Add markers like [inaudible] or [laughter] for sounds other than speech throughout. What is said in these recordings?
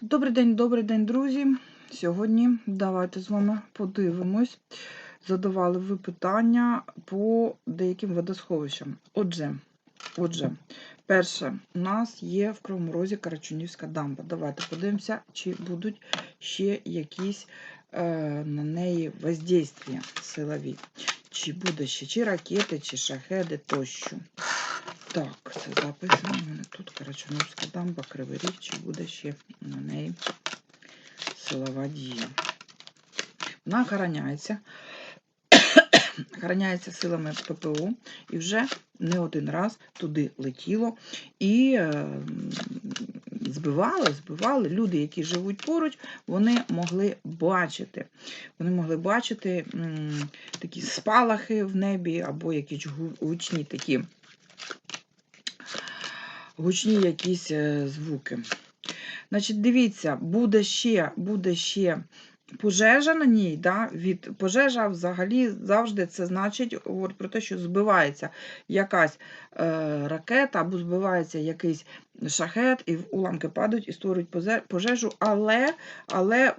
Добрий день, добрий день, друзі. Сьогодні давайте з вами подивимось. Задавали ви питання по деяким водосховищам. Отже, отже, перше, у нас є в Кривому Розі Карачунівська дамба. Давайте подивимося, чи будуть ще якісь е, на неї воздействия силові. Чи буде ще, чи ракети, чи шахеди тощо. Так, це записано у мене тут Карачуновська дамба, Кривий Ріг, чи буде ще на неї силова дія. Вона охороняється, [coughs] охороняється силами ППО і вже не один раз туди летіло і е, збивали, збивали. Люди, які живуть поруч, вони могли бачити. Вони могли бачити такі спалахи в небі або якісь гучні такі гучні якісь е, звуки. Значить, дивіться, буде ще, буде ще пожежа на ній, да, від пожежа взагалі завжди це значить говорить про те, що збивається якась е, ракета або збивається якийсь шахет, і уламки падають і створюють пожежу, але, але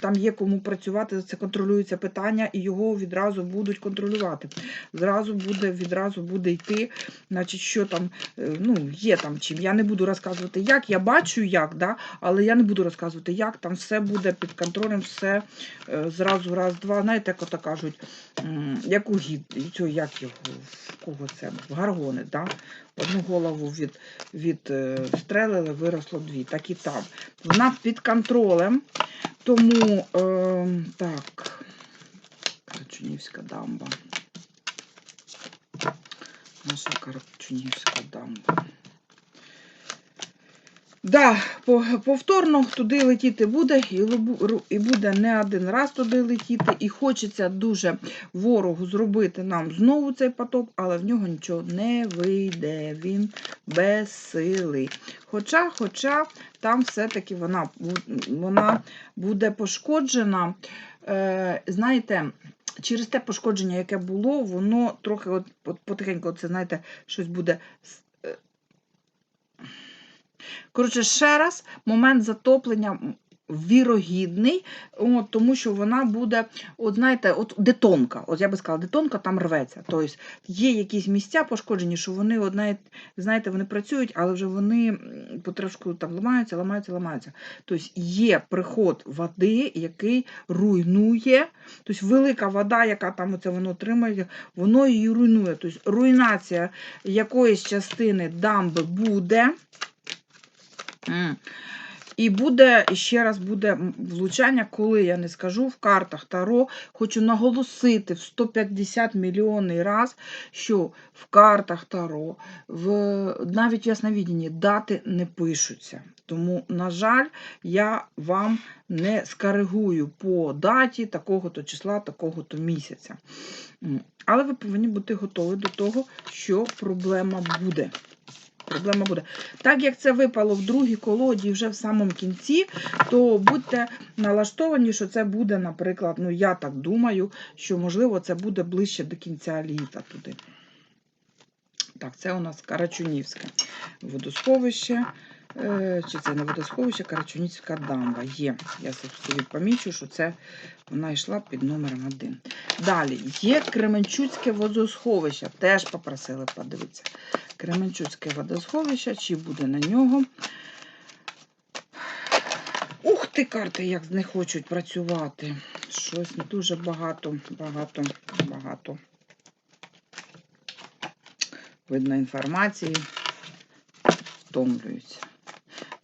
там є кому працювати, це контролюється питання, і його відразу будуть контролювати. Зразу буде, відразу буде йти, значить, що там е, ну, є там чим. Я не буду розказувати, як. Я бачу, як, да, але я не буду розказувати, як там все буде під контролем, все е, зразу, раз, два. Знаєте, як ото кажуть, м, як у гід, як його, в кого це? В гаргони, да? Одну голову від, від е, стрелили, виросло дві. Так і там. Вона під контролем, тому е, так, Карачунівська дамба. Наша Карачунівська дамба. Да, повторно туди летіти буде, і буде не один раз туди летіти. І хочеться дуже ворогу зробити нам знову цей потоп, але в нього нічого не вийде. Він безсилий. Хоча, хоча там все-таки вона, вона буде пошкоджена. Е, знаєте, через те пошкодження, яке було, воно трохи от потихеньку, це, знаєте, щось буде. Коротше, ще раз, момент затоплення вірогідний, от, тому що вона буде, от знаєте, от детонка. От я би сказала, детонка там рветься. Тобто є якісь місця пошкоджені, що вони, от, знаєте, вони працюють, але вже вони потрошку там ламаються, ламаються, ламаються. Тобто є приход води, який руйнує. Тобто велика вода, яка там оце воно тримає, воно її руйнує. Тобто руйнація якоїсь частини дамби буде. І буде, ще раз буде влучання, коли я не скажу в картах Таро, хочу наголосити в 150 мільйонний раз, що в картах Таро, в, навіть в ясновідінні дати не пишуться. Тому, на жаль, я вам не скоригую по даті такого-то числа, такого-то місяця. Але ви повинні бути готові до того, що проблема буде. Проблема буде. Так як це випало в другій колоді вже в самому кінці, то будьте налаштовані, що це буде, наприклад, ну я так думаю, що можливо це буде ближче до кінця літа туди. Так, це у нас Карачунівське водосховище. Е, Чи це не водосховище, Карачунівська дамба. Є. Я собі помічу, що це вона йшла під номером 1. Далі є Кременчуцьке водосховище. Теж попросили подивитися. Кременчуцьке водосховище, чи буде на нього. Ух ти, карти, як не хочуть працювати. Щось дуже багато, багато, багато. Видно інформації. Втомлюються.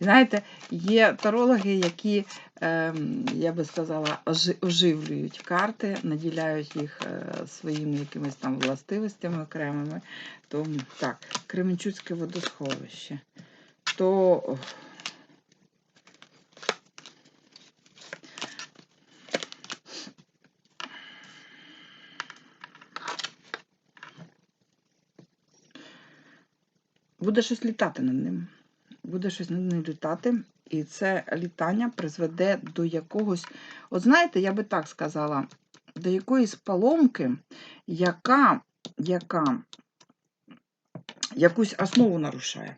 Знаєте, є тарологи, які, ем, я би сказала, оживлюють карти, наділяють їх е, своїми якимись там властивостями окремими. То так, Кременчуцьке водосховище. То буде щось літати над ним. Буде щось над ним літати, і це літання призведе до якогось, от знаєте, я би так сказала, до якоїсь поломки, яка, яка якусь основу нарушає.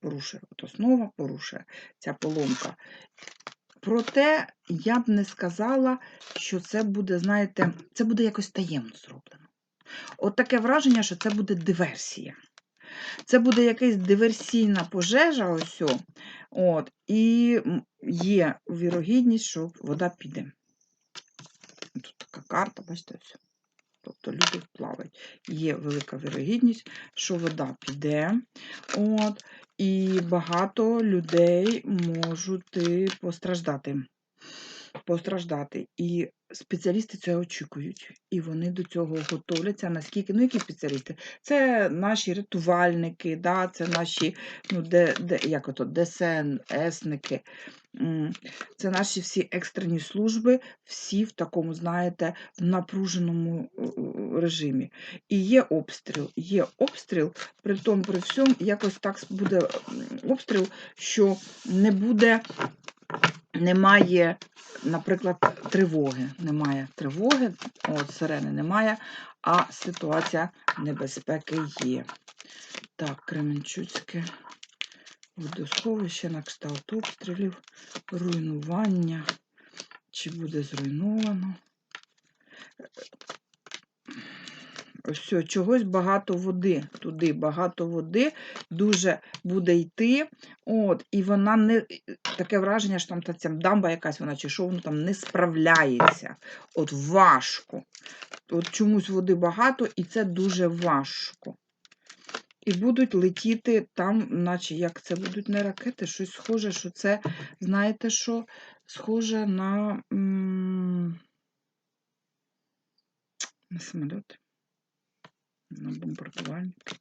порушує. От основа порушує ця поломка. Проте я б не сказала, що це буде, знаєте, це буде якось таємно зроблено. От таке враження, що це буде диверсія. Це буде якась диверсійна пожежа, ось, от, і є вірогідність, що вода піде. Тут така карта, бачите, ось. Тобто люди плавають. Є велика вірогідність, що вода піде. От, і багато людей можуть постраждати. Постраждати. І спеціалісти це очікують. І вони до цього готовляться. Наскільки, ну які спеціалісти? Це наші рятувальники, да, це наші, ну, де, де, як ото, ДСНСники. Це наші всі екстрені служби, всі в такому, знаєте, в напруженому е, режимі. І є обстріл. Є обстріл, при тому, при всьому, якось так буде обстріл, що не буде, немає, наприклад, тривоги. Немає тривоги, от сирени немає, а ситуація небезпеки є. Так, Кременчуцьке водосховище на кшталт обстрілів, руйнування. Чи буде зруйновано? Ось чогось багато води. Туди багато води дуже буде йти. От, і вона не таке враження, що там та ця дамба якась вона чи що воно там не справляється. От важко. От чомусь води багато, і це дуже важко. І будуть летіти там, наче як це будуть не ракети, щось схоже, що це, знаєте що, схоже на, м, на самоліт, на бомбардувальники.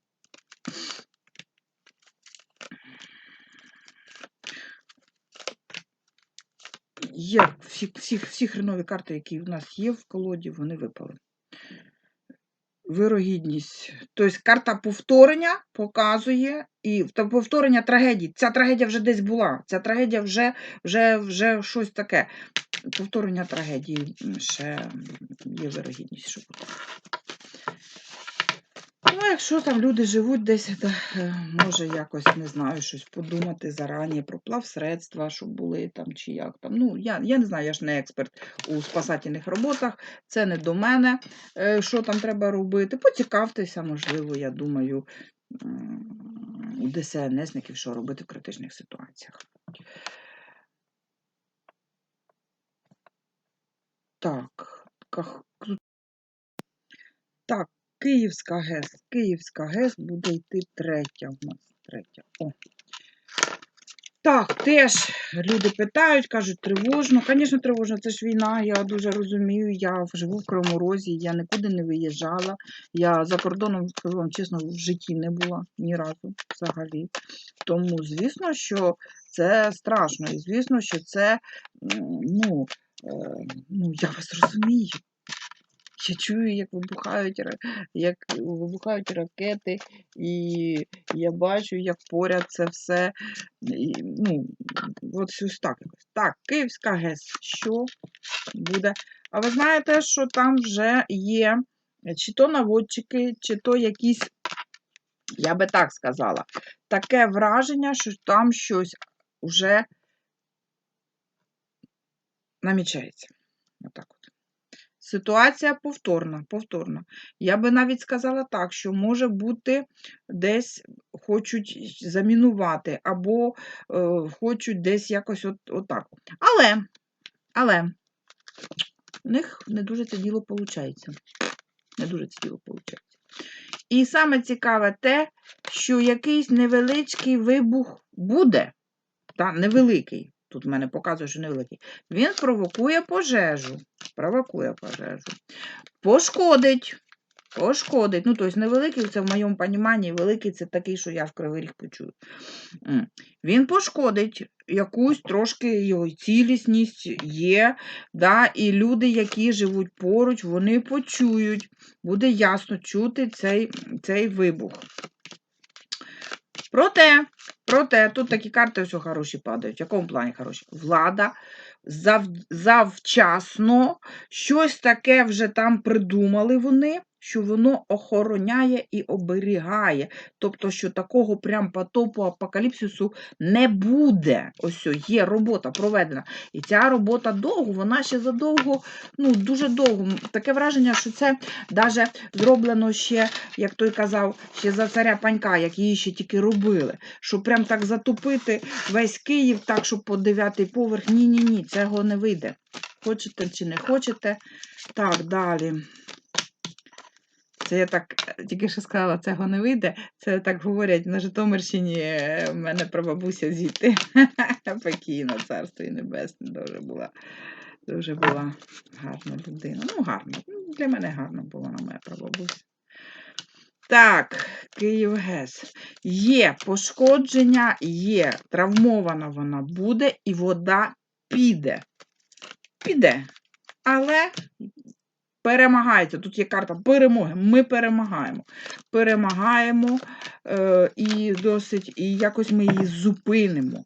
Є всі, всі, всі хренові карти, які в нас є в колоді, вони випали. Вирогідність. Тобто карта повторення показує, і повторення трагедії. Ця трагедія вже десь була. Ця трагедія вже, вже, вже щось таке. Повторення трагедії ще є вирогідність, що буде. Ну, якщо там люди живуть десь, да, е, може якось, не знаю, щось подумати зарані про плавсредства, щоб були там чи як там. Ну, я, я не знаю, я ж не експерт у спасательних роботах, це не до мене, е, що там треба робити. Поцікавтеся, можливо, я думаю, у ДСНСників, що робити в критичних ситуаціях. Так, так, Київська ГЕС. Київська ГЕС буде йти третя в нас. Третя. О. Так, теж люди питають, кажуть, тривожно. Звісно, тривожно, це ж війна, я дуже розумію. Я живу в Кривому Розі, я нікуди не виїжджала. Я за кордоном, скажу вам чесно, в житті не була ні разу взагалі. Тому, звісно, що це страшно. І звісно, що це, ну, е, ну я вас розумію. Я чую, як вибухають, як вибухають ракети, і я бачу, як поряд це все. І, ну, от щось так. Так, Київська ГЕС. Що буде? А ви знаєте, що там вже є чи то наводчики, чи то якісь, я би так сказала, таке враження, що там щось вже намічається. Отак от. Ситуація повторна, повторна. Я би навіть сказала так, що може бути десь хочуть замінувати, або е, хочуть десь якось от, отак. Але, але в них не дуже це діло виходить. Не дуже це діло виходить. І саме цікаве те, що якийсь невеличкий вибух буде, та, невеликий, тут в мене показує, що невеликий, він провокує пожежу. Провокує пожежу. Пошкодить. Пошкодить. Ну, тобто невеликий, це в моєму поніманні, великий це такий, що я в Кривий Ріг почую. Він пошкодить якусь трошки його цілісність є, да, і люди, які живуть поруч, вони почують, буде ясно чути цей, цей вибух. Проте, проте, тут такі карти все хороші падають. В якому плані хороші? Влада зав, завчасно щось таке вже там придумали вони. Що воно охороняє і оберігає. Тобто, що такого прям потопу апокаліпсису не буде. Ось є робота проведена. І ця робота довго, вона ще задовго, ну дуже довго. Таке враження, що це навіть зроблено ще, як той казав, ще за царя панька, як її ще тільки робили. Що прям так затопити весь Київ, так, щоб по дев'ятий поверх. Ні, ні, ні, цього не вийде. Хочете чи не хочете. Так, далі. Це я так е, тільки що сказала, цього не вийде. Це так говорять на Житомирщині. е, В мене прабабуся звідти. [laughs] Покійна, царство і небесне, дуже була. Дуже була гарна людина. Ну, гарна. Ну, Для мене гарна була вона моя прабабуся. Так, Київ ГЕС. Є пошкодження, є травмована вона буде, і вода піде. Піде. Але перемагається. Тут є карта перемоги. Ми перемагаємо. Перемагаємо е, і досить, і якось ми її зупинимо.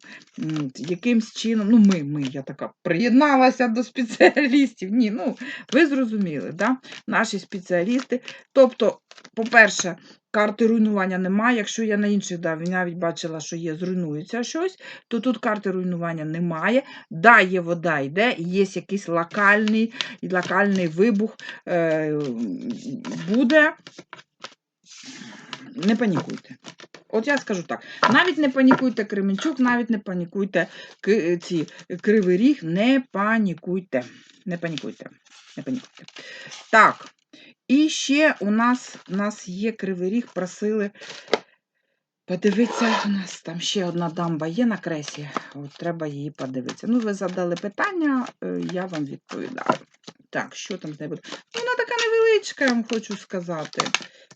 Якимсь чином, ну ми, ми, я така приєдналася до спеціалістів. Ні, ну ви зрозуміли, да? наші спеціалісти. Тобто, по-перше, карти руйнування немає. Якщо я на інших да, навіть бачила, що є, зруйнується щось, то тут карти руйнування немає. Да, є вода йде, є якийсь локальний, локальний вибух е, буде. Не панікуйте. От я скажу так: навіть не панікуйте Кременчук, навіть не панікуйте ці Кривий Ріг, не панікуйте. Не панікуйте. Не панікуйте. Так. І ще у нас, у нас є Кривий Ріг, просили. Подивитися, у нас там ще одна дамба є на кресі, от треба її подивитися. Ну, ви задали питання, е, я вам відповідаю. Так, що там з нею буде? Вона така невеличка, я вам хочу сказати.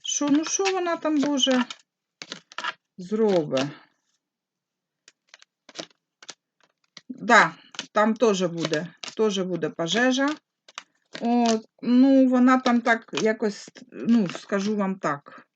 Що, ну що вона там, Боже, зробить? Да, там теж буде, теж буде пожежа. От, ну, вона там так якось, ну, скажу вам так.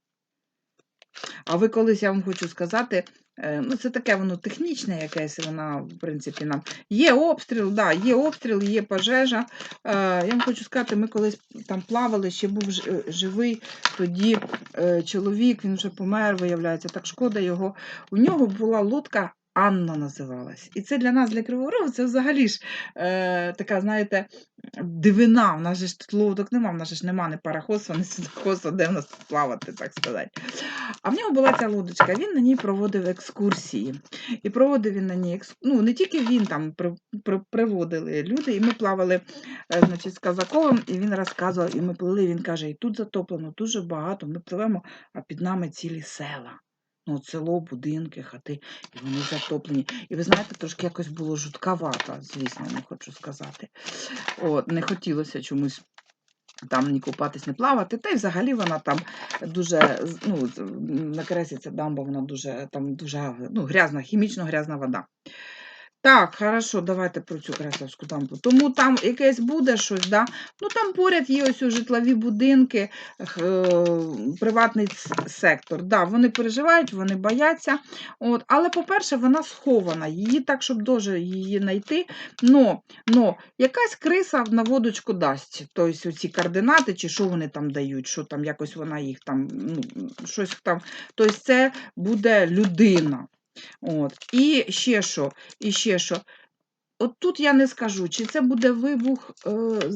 А ви колись, я вам хочу сказати, е, ну, це таке воно технічне якесь, вона, в принципі, нам. Є обстріл, да, є обстріл, є пожежа. Е, Я вам хочу сказати, ми колись там плавали, ще був е, живий тоді е, чоловік, він вже помер, виявляється, так шкода його. У нього була лодка. Анна називалась. І це для нас, для Кривого Рогу, це взагалі ж е, така, знаєте, дивина. У нас же ж тут лодок нема, в нас же ж нема ні пароходства, ні судоходства, де в нас тут плавати, так сказати. А в нього була ця лодочка, він на ній проводив екскурсії. І проводив він на ній екс... ну, не тільки він там при... При... приводили люди, і ми плавали е, значить, з Казаковим, і він розказував, і ми плили, він каже, і тут затоплено дуже багато, ми пливемо, а під нами цілі села. Ну, село, будинки, хати, і вони затоплені. І ви знаєте, трошки якось було жуткавато, звісно, не хочу сказати. От, не хотілося чомусь там ні купатись, ні плавати. Та й взагалі вона там дуже, ну, з- на кресі ця дамба, вона дуже, там дуже ну, грязна, хімічно грязна вода. Так, хорошо, давайте про цю кресовську дамбу. Тому там якесь буде щось, да? ну там поряд є ось житлові будинки, е, приватний сектор. Да, вони переживають, вони бояться. От, але, по-перше, вона схована. Її так, щоб дуже її знайти. Но, но якась криса на водочку дасть. Тобто ці координати, чи що вони там дають, що там якось вона їх там, ну, щось там. Тобто це буде людина. От. І ще що, і ще що. От тут я не скажу, чи це буде вибух е,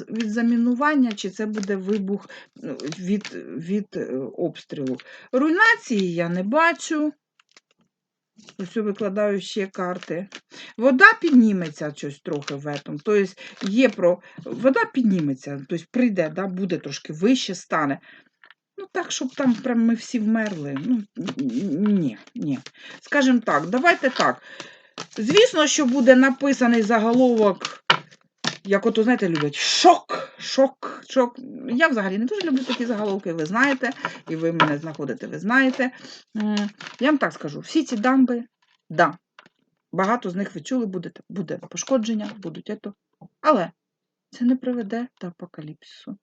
від замінування, чи це буде вибух е, від, від е, обстрілу. Руйнації я не бачу. Ось викладаю ще карти. Вода підніметься щось трохи в этом. Тобто є про. Вода підніметься, тобто прийде, да, буде трошки вище стане. Ну, так, щоб там прям ми всі вмерли. Ну, ні, ні. Скажімо так, давайте так. Звісно, що буде написаний заголовок, як ото, знаєте, люблять шок, шок, шок. Я взагалі не дуже люблю такі заголовки, ви знаєте, і ви мене знаходите, ви знаєте. Я вам так скажу: всі ці дамби, да, багато з них ви чули, буде, буде пошкодження, будуть ето. Але це не приведе до апокаліпсису.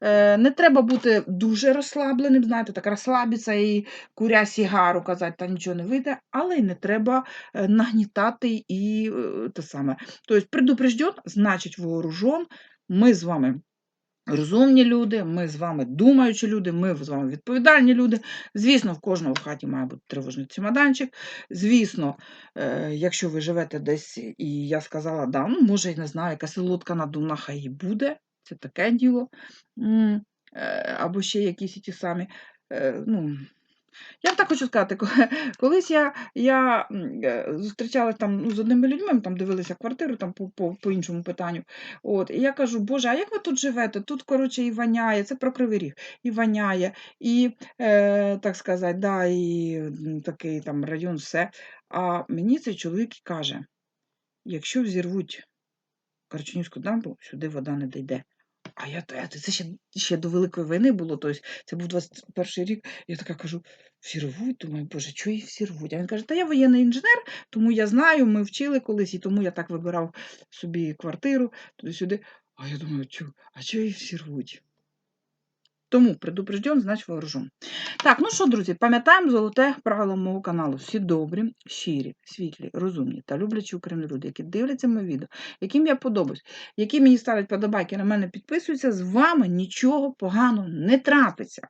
Е, Не треба бути дуже розслабленим, знаєте, так розслабитися і куря сігару казати, та нічого не вийде, але й не треба е, нагнітати і е, те саме. Тобто, предупрежден, значить вооружен. Ми з вами розумні люди, ми з вами думаючі люди, ми з вами відповідальні люди. Звісно, в кожного в хаті має бути тривожний чемоданчик. Звісно, якщо ви живете десь, і я сказала, да, ну, може, я не знаю, якась солодка надувна, хай і буде, це таке діло. Е, Або ще якісь ті самі. е, Ну, я так хочу сказати, [laughs] колись я, я е, зустрічалася там ну, з одними людьми, ми там дивилися квартиру там по, по, по іншому питанню. От, і я кажу, Боже, а як ви тут живете? Тут, коротше, і воняє, це про кривий ріг, і воняє, і, е, так сказати, да, і такий там район, все. А мені цей чоловік каже: якщо взірвуть Карчунівську дамбу, сюди вода не дійде. А я, а це ще, ще до Великої війни було, тобто це був 21 рік. Я така кажу: всі рвуть, думаю, боже, чого їх всі рвуть? А він каже, та я воєнний інженер, тому я знаю, ми вчили колись, і тому я так вибирав собі квартиру туди-сюди. А я думаю, чу, а чого їх всі рвуть? Тому предупрежден, значить вооружен. Так, ну що, друзі, пам'ятаємо золоте правило мого каналу. Всі добрі, щирі, світлі, розумні та люблячі Україну люди, які дивляться моє відео, яким я подобаюсь, які мені ставлять подобайки, на мене підписуються, з вами нічого поганого не трапиться.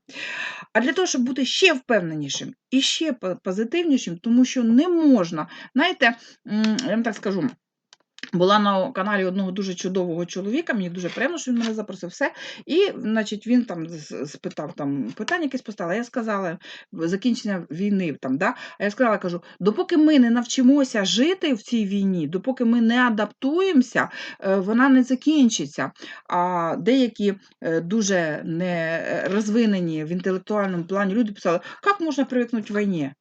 А для того, щоб бути ще впевненішим і ще позитивнішим, тому що не можна, знаєте, я вам так скажу. Була на каналі одного дуже чудового чоловіка, мені дуже приємно, що він мене запросив все. І, значить, він там спитав там питання якесь поставила. Я сказала закінчення війни там, да? А я сказала, кажу, допоки ми не навчимося жити в цій війні, допоки ми не адаптуємося, е, вона не закінчиться. А деякі е, дуже не е, розвинені в інтелектуальному плані люди писали, як можна привикнути війні?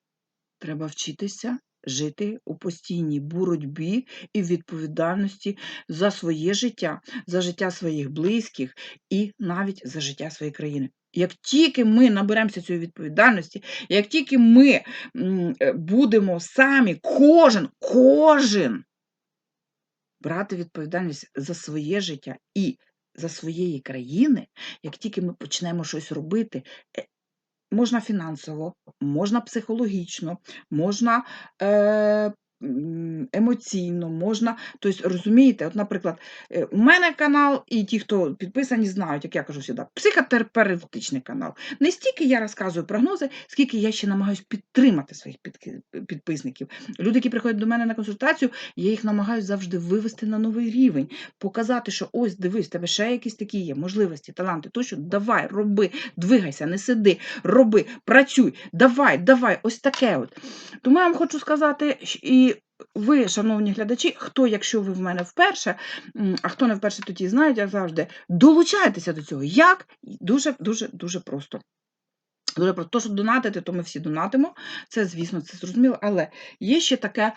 Треба вчитися жити у постійній боротьбі і відповідальності за своє життя, за життя своїх близьких і навіть за життя своєї країни. Як тільки ми наберемося цієї відповідальності, як тільки ми е, будемо самі, кожен, кожен брати відповідальність за своє життя і за своєї країни, як тільки ми почнемо щось робити, е, можна фінансово, можна психологічно, можна е, емоційно, можна. Тобто, розумієте, от, наприклад, е, у мене канал, і ті, хто підписані, знають, як я кажу завжди, психотерапевтичний канал. Не стільки я розказую прогнози, скільки я ще намагаюся підтримати своїх підписників. Люди, які приходять до мене на консультацію, я їх намагаюся завжди вивести на новий рівень, показати, що ось дивись, тебе ще якісь такі є можливості, таланти, тощо давай, роби, двигайся, не сиди, роби, працюй, давай, давай, ось таке от. Тому я вам хочу сказати, і ви, шановні глядачі, хто, якщо ви в мене вперше, а хто не вперше, тоді знають, як завжди, долучайтеся до цього. Як? Дуже, дуже, дуже просто. Дуже просто. То, що донатити, то ми всі донатимо. Це, звісно, це зрозуміло. Але є ще таке.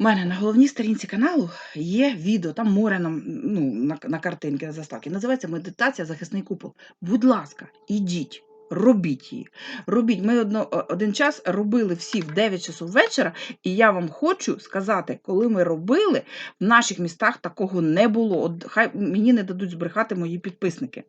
У мене на головній сторінці каналу є відео, там море на, ну, на, на картинки, на заставки. Називається Медитація захисний купол. Будь ласка, ідіть, робіть її. Робіть. Ми одно, один час робили всі в 9 часов вечора, і я вам хочу сказати, коли ми робили, в наших містах такого не було. От хай мені не дадуть збрехати мої підписники.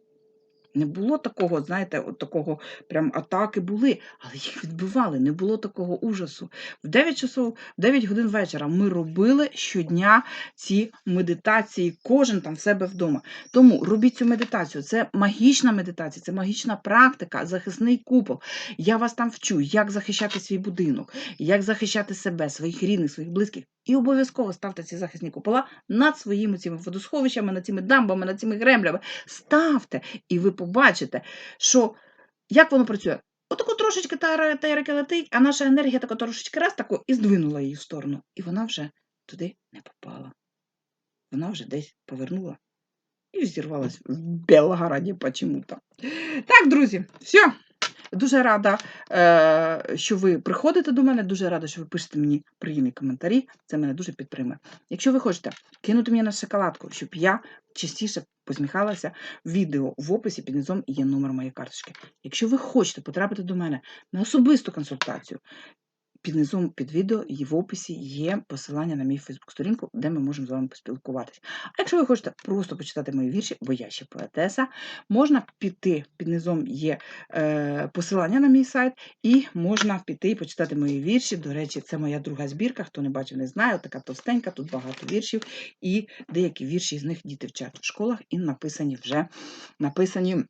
Не було такого, знаєте, от такого прям атаки були, але їх відбивали, не було такого ужасу. В 9 часов, в 9 годин вечора ми робили щодня ці медитації, кожен там в себе вдома. Тому робіть цю медитацію. Це магічна медитація, це магічна практика, захисний купол. Я вас там вчу, як захищати свій будинок, як захищати себе, своїх рідних, своїх близьких. І обов'язково ставте ці захисні купола над своїми цими водосховищами, над цими дамбами, над цими гремлями. Ставте, і ви побачите, що як воно працює. Отаку трошечки та та река летить, а наша енергія тако трошечки раз тако і здвинула її в сторону. І вона вже туди не попала. Вона вже десь повернула і зірвалась в Белгороді почему-то. Так, друзі, все. Дуже рада, е, що ви приходите до мене, дуже рада, що ви пишете мені приємні коментарі. Це мене дуже підтримує. Якщо ви хочете кинути мені на шоколадку, щоб я частіше посміхалася, відео в описі під низом є номер моєї карточки. Якщо ви хочете потрапити до мене на особисту консультацію, під низом під відео і в описі є посилання на мій Фейсбук-сторінку, де ми можемо з вами поспілкуватися. А якщо ви хочете просто почитати мої вірші, бо я ще поетеса, можна піти під низом є е, посилання на мій сайт, і можна піти і почитати мої вірші. До речі, це моя друга збірка. Хто не бачив, не знає. Така товстенька, тут багато віршів, і деякі вірші з них діти вчать в школах і написані вже написані.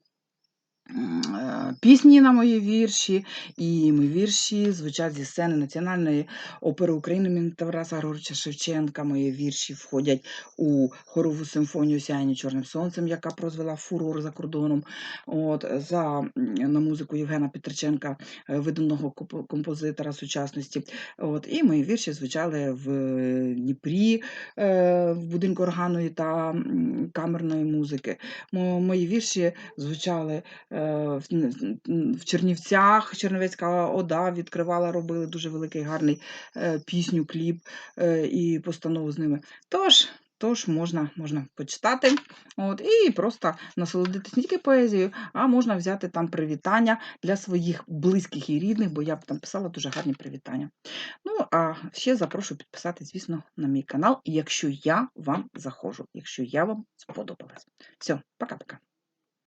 Е, Пісні на мої вірші, і мої вірші звучать зі сцени Національної опери України імені Тараса Григоровича Шевченка. Мої вірші входять у хорову симфонію Сяєння чорним сонцем, яка прозвела фурор за кордоном. От, за, на музику Євгена Петриченка, е, виданого композитора сучасності. От, і мої вірші звучали в Дніпрі, е, в будинку органної та камерної музики. Мої вірші звучали е, в н- н- в Чернівцях, Чернівецька ОДА відкривала, робили дуже великий гарний е, пісню, кліп е, і постанову з ними. Тож, тож можна, можна почитати от, і просто насолодитись не тільки поезією, а можна взяти там привітання для своїх близьких і рідних, бо я б там писала дуже гарні привітання. Ну, а ще запрошую підписатись, звісно, на мій канал, якщо я вам заходжу, якщо я вам сподобалась. Все, пока-пока.